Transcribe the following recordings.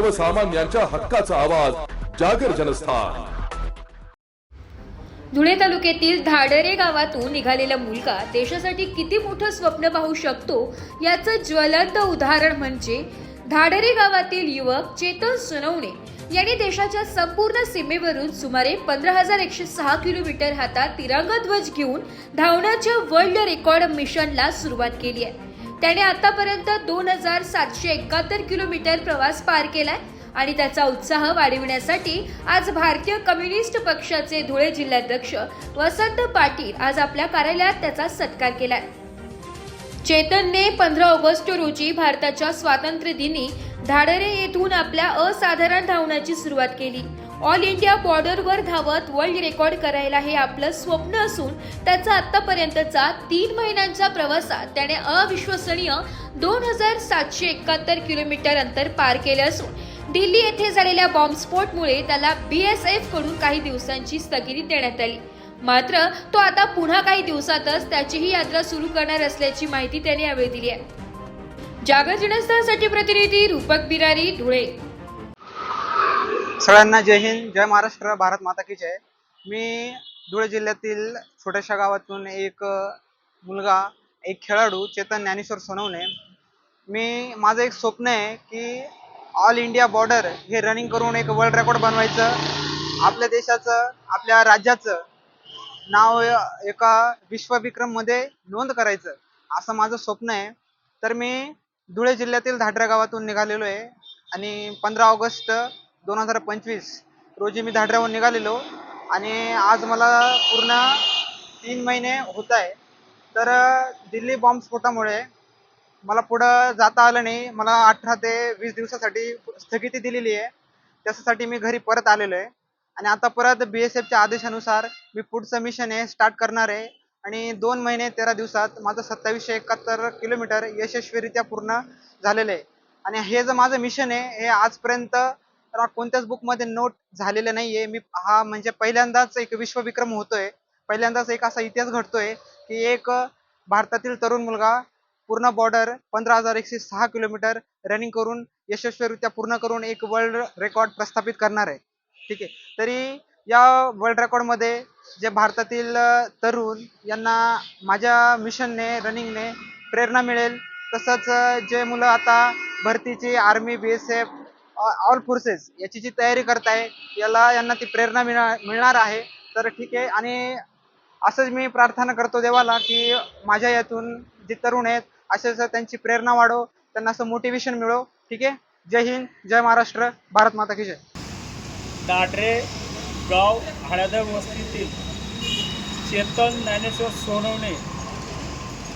सर्वसामान्यांच्या हक्काचा आवाज जागर जनस्थान. धुळे तालुक्यातील धाडरे गावातून निघालेला मुलगा देशासाठी किती मोठं स्वप्न पाहू शकतो याचं ज्वलंत उदाहरण म्हणजे धाडरे गावातील युवक चेतन सुनवणे. यांनी देशाच्या संपूर्ण सीमेवरून सुमारे पंधरा हजार एकशे सहा किलोमीटर हातात तिरंगा ध्वज घेऊन धावण्याच्या वर्ल्ड रेकॉर्ड मिशनला सुरुवात केली आहे. त्याने आतापर्यंत दोन हजार सातशे एकाहत्तर किलोमीटर प्रवास पार केलाय आणि त्याचा उत्साह वाढविण्यासाठी आज भारतीय कम्युनिस्ट पक्षाचे धुळे जिल्हाध्यक्ष वसंत पाटील आज आपल्या कार्यालयात त्याचा सत्कार केलाय. चेतनने पंधरा ऑगस्ट रोजी भारताच्या स्वातंत्र्य दिनी धाडरे येथून आपल्या असाधारण धावण्याची सुरुवात केली. ऑल इंडिया बॉर्डरवर धावत वर्ल्ड रेकॉर्ड करायला हे आपलं स्वप्न असून त्याचा आतापर्यंतचा तीन महिन्यांच्या प्रवासात त्याने अविश्वसनीय दोन हजार सातशे एकाहत्तर किलोमीटर अंतर पार केले असून दिल्ली येथे झालेल्या बॉम्बस्फोटमुळे त्याला बी एसकडून काही दिवसांची स्थगिती देण्यात आली. मात्र तो आता पुन्हा काही दिवसातच त्याचीही यात्रा सुरू करणार असल्याची माहिती त्याने यावेळी दिली आहे. जागर प्रतिनिधी रूपक बिरारी धुळे. सगळ्यांना जय हिंद जय महाराष्ट्र भारत माता की जय. मी धुळे जिल्ह्यातील छोट्याशा गावातून एक मुलगा एक खेळाडू चेतन ज्ञानेश्वर सोनवणे. मी माझं एक स्वप्न आहे की ऑल इंडिया बॉर्डर हे रनिंग करून एक वर्ल्ड रेकॉर्ड बनवायचं. आपल्या देशाचं आपल्या राज्याचं नाव एका विश्वविक्रममध्ये नोंद करायचं असं माझं स्वप्न आहे. तर मी धुळे जिल्ह्यातील धाडरा गावातून निघालेलो आहे. आणि पंधरा ऑगस्ट दोन हजार पंचवीस रोजी मी धाडऱ्याहून निघालेलो आणि आज मला पूर्ण तीन महिने होत आहे. तर दिल्ली बॉम्बस्फोटामुळे मला पुढं जाता आलं नाही. मला अठरा ते वीस दिवसासाठी स्थगिती दिलेली आहे. त्याच्यासाठी मी घरी परत आलेलो आहे. आणि आता परत बी एस एफच्या आदेशानुसार मी पुढचं मिशन आहे स्टार्ट करणार आहे. आणि दोन महिने तेरा दिवसात माझं सत्तावीसशे एकाहत्तर किलोमीटर यशस्वीरित्या पूर्ण झालेलं आहे. आणि हे जे माझं मिशन आहे हे आजपर्यंत तर कोणत्याच बुकमध्ये नोट झालेलं नाही आहे मी हा म्हणजे पहिल्यांदाच एक विश्वविक्रम होतोय. पहिल्यांदाच एक असा इतिहास घडतोय की एक भारतातील तरुण मुलगा पूर्ण बॉर्डर पंधरा हजार एकशे सहा किलोमीटर रनिंग करून यशस्वीरित्या पूर्ण करून एक वर्ल्ड रेकॉर्ड प्रस्थापित करणार आहे. ठीक आहे? तरी या वर्ल्ड रेकॉर्डमध्ये जे भारतातील तरुण यांना माझ्या मिशनने रनिंगने प्रेरणा मिळेल. तसंच जे मुलं आता भरतीची army B S F all forces याची जी तयारी करत आहे याला यांना ती प्रेरणा मिळणार मिळणार आहे. तर ठीक आहे. आणि असंच मी प्रार्थना करतो देवाला की माझ्या यातून जे तरुण आहेत असेच त्यांची प्रेरणा वाढो त्यांना असं मोटिवेशन मिळो. ठीक आहे? जय हिंद जय महाराष्ट्र भारत माता की जय. दाडरे गाव हळदर वस्तीतील चेतन ज्ञानेश्वर सोनवणे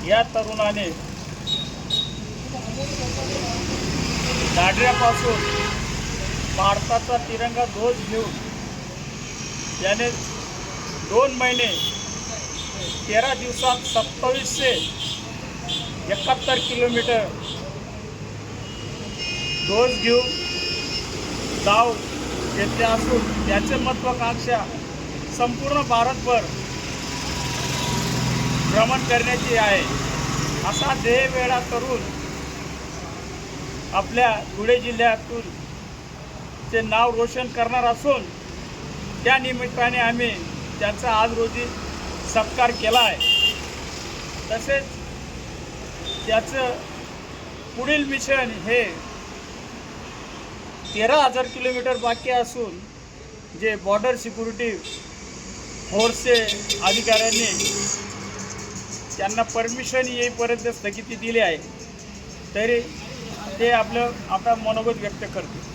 या तरुणाने दाडऱ्यापासून भारताचा तिरंगा ध्वज घेऊन याने दोन महिने तेरा दिवसात सत्तावीसशे एकाहत्तर किलोमीटर ध्वज घेऊन जाऊ घेतले असून याचे महत्वाकांक्षा संपूर्ण भारतभर भ्रमण करण्याची आहे. असा ध्येय वेळा करून आपल्या धुळे जिल्ह्यातून चे नाव रोशन करणार असून त्या निमित्ताने आम्ही त्यांचा आज रोजी सत्कार केला आहे. तसेच त्याचं पुढील मिशन हे तेरा हजार किलोमीटर बाकी असून जे बॉर्डर सिक्युरिटी फोर्सचे अधिकाऱ्यांनी त्यांना परमिशन येईपर्यंत स्थगिती दिली आहे. तरी ते आपलं आपला मनोगत व्यक्त करते